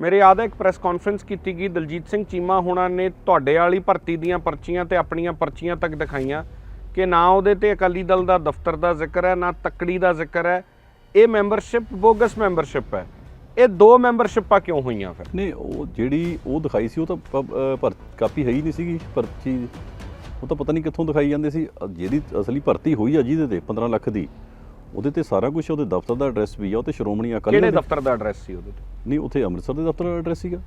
ਮੇਰੇ ਯਾਦ ਹੈ ਇੱਕ ਪ੍ਰੈਸ ਕਾਨਫਰੰਸ ਕੀਤੀ ਗਈ, ਦਲਜੀਤ ਸਿੰਘ ਚੀਮਾ ਹੋਣਾ ਨੇ ਤੁਹਾਡੇ ਵਾਲੀ ਭਰਤੀ ਦੀਆਂ ਪਰਚੀਆਂ ਤੇ ਆਪਣੀਆਂ ਪਰਚੀਆਂ ਤੱਕ ਦਿਖਾਈਆਂ ਕਿ ਨਾ ਉਹਦੇ ਤੇ ਅਕਾਲੀ ਦਲ ਦਾ ਦਫ਼ਤਰ ਦਾ ਜ਼ਿਕਰ ਹੈ, ਨਾ ਤੱਕੜੀ ਦਾ ਜ਼ਿਕਰ ਹੈ। ਇਹ ਮੈਂਬਰਸ਼ਿਪ ਬੋਗਸ ਮੈਂਬਰਸ਼ਿਪ ਹੈ। ਇਹ ਦੋ ਮੈਂਬਰਸ਼ਿਪਾਂ ਕਿਉਂ ਹੋਈਆਂ ਫਿਰ? ਨਹੀਂ, ਉਹ ਜਿਹੜੀ ਉਹ ਦਿਖਾਈ ਸੀ, ਉਹ ਤਾਂ ਪ- ਕਾਪੀ ਹੈ ਹੀ ਨਹੀਂ ਸੀਗੀ ਪਰਚੀ। ਉਹ ਤਾਂ ਪਤਾ ਨਹੀਂ ਕਿੱਥੋਂ ਦਿਖਾਈ ਜਾਂਦੇ ਸੀ। ਜਿਹਦੀ ਅਸਲੀ ਭਰਤੀ ਹੋਈ ਆ ਜਿਹਦੇ ਤੇ 15 ਲੱਖ ਦੀ। ਉਹਦੇ ਤੇ ਸਾਰਾ ਕੁਝ ਉਹਦੇ ਦਫ਼ਤਰ ਦਾ ਐਡਰੈਸ ਵੀ ਆ ਉਹ ਤੇ ਸ਼੍ਰੋਮਣੀ ਅਕਾਲੀ ਕਿਹੜੇ ਦਲ- ਦਫ਼ਤਰ ਦਾ ਐਡਰੈਸ ਸੀ ਉਹਦੇ ਤੇ? ਨਹੀਂ ਉੱਥੇ ਅੰਮ੍ਰਿਤਸਰ ਦੇ ਦਫ਼ਤਰ ਦਾ ਐਡਰੈਸ ਸੀਗਾ।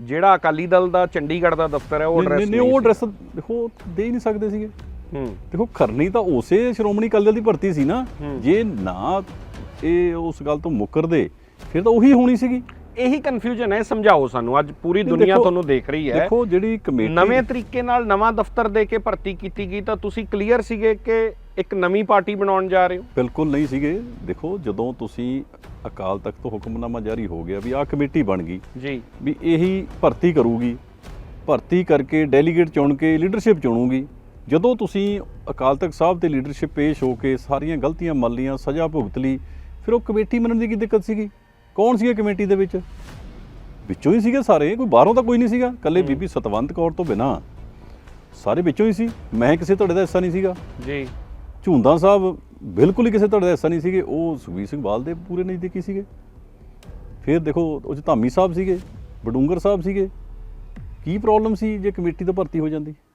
ਜਿਹੜਾ ਅਕਾਲੀ ਦਲ ਦਾ ਚੰਡੀਗੜ੍ਹ ਦਾ ਦਫ਼ਤਰ ਹੈ ਉਹ ਨਹੀਂ ਐਡਰੈਸ ਨਹੀਂ ਉਹ ਐਡਰੈਸ ਦੇਖੋ ਦੇ ਹੀ ਨਹੀਂ ਸਕਦੇ ਸੀਗੇ। ਹੂੰ। ਦੇਖੋ ਕਰਨੀ ਤਾਂ ਉਸੇ ਸ਼੍ਰੋਮਣੀ ਅਕਾਲੀ ਦਲ ਦੀ ਭਰਤੀ ਸੀ ਨਾ। ਜੇ ਨਾ ਇਹ ਉਸ ਗੱਲ ਤੋਂ ਮੁੱਕਰਦੇ ਫਿਰ ਤਾਂ ਉਹੀ ਹੋਣੀ ਸੀਗੀ। ਇਹੀ ਕਨਫਿਊਜ਼ਨ ਹੈ ਸਮਝਾਓ ਸਾਨੂੰ। ਅੱਜ ਪੂਰੀ ਦੁਨੀਆ ਤੁਹਾਨੂੰ ਦੇਖ ਰਹੀ ਹੈ। ਦੇਖੋ ਜਿਹੜੀ ਕਮੇਟੀ ਨਵੇਂ ਤਰੀਕੇ ਨਾਲ ਨਵਾਂ ਦਫ਼ਤਰ ਦੇ ਕੇ ਭਰਤੀ ਕੀਤੀ ਗਈ ਤਾਂ ਤੁਸੀਂ ਕਲੀਅਰ ਸੀਗੇ ਕਿ ਇੱਕ ਨਵੀਂ ਪਾਰਟੀ ਬਣਾਉਣ ਜਾ ਰਹੇ ਹੋ? ਬਿਲਕੁਲ ਨਹੀਂ ਸੀਗੇ। ਦੇਖੋ ਜਦੋਂ ਤੁਸੀਂ ਅਕਾਲ ਤਖਤ ਤੋਂ ਹੁਕਮਨਾਮਾ ਜਾਰੀ ਹੋ ਗਿਆ ਵੀ ਆਹ ਕਮੇਟੀ ਬਣ ਗਈ ਜੀ। ਵੀ ਇਹੀ ਭਰਤੀ ਕਰੂਗੀ ਭਰਤੀ ਕਰਕੇ ਡੈਲੀਗੇਟ ਚੁਣ ਕੇ ਲੀਡਰਸ਼ਿਪ ਚੁਣੂਗੀ। ਜਦੋਂ ਤੁਸੀਂ ਅਕਾਲ ਤਖਤ ਸਾਹਿਬ ਤੇ ਲੀਡਰਸ਼ਿਪ ਪੇਸ਼ ਹੋ ਕੇ ਸਾਰੀਆਂ ਗਲਤੀਆਂ ਮੰਨ ਲਈਆਂ ਸਜ਼ਾ ਭੁਗਤ ਲਈ ਫਿਰ ਉਹ ਕਮੇਟੀ ਮੰਨਣ ਦੀ ਕੀ ਦਿੱਕਤ ਸੀਗੀ? ਕੌਣ ਸੀਗਾ ਕਮੇਟੀ ਦੇ ਵਿੱਚ? ਵਿੱਚੋਂ ਹੀ ਸੀਗੇ ਸਾਰੇ ਕੋਈ ਬਾਹਰੋਂ ਤਾਂ ਕੋਈ ਨਹੀਂ ਸੀਗਾ। ਕੱਲੇ ਬੀਬੀ ਸਤਵੰਤ ਕੌਰ ਤੋਂ ਬਿਨਾ ਸਾਰੇ ਵਿੱਚੋਂ ਹੀ ਸੀ। ਮੈਂ ਕਿਸੇ ਤੁਹਾਡੇ ਦਾ ਹਿੱਸਾ ਨਹੀਂ ਸੀਗਾ। ਜੀ। ਝੁੰਦਾ ਸਾਹਿਬ ਬਿਲਕੁਲ ਹੀ ਕਿਸੇ ਧੜੇ ਦਾ ਹਿੱਸਾ ਨਹੀਂ ਸੀਗੇ, ਉਹ ਸੁਖਬੀਰ ਸਿੰਘ ਬਾਲ ਦੇ ਪੂਰੇ ਨਜ਼ਦੀਕੀ ਸੀਗੇ। ਫਿਰ ਦੇਖੋ, ਉਹ 'ਚ ਧਾਮੀ ਸਾਹਿਬ ਸੀਗੇ ਬਡੂੰਗਰ ਸਾਹਿਬ ਸੀਗੇ। ਕੀ ਪ੍ਰੋਬਲਮ ਸੀ ਜੇ ਕਮੇਟੀ ਤੋਂ ਭਰਤੀ ਹੋ ਜਾਂਦੀ?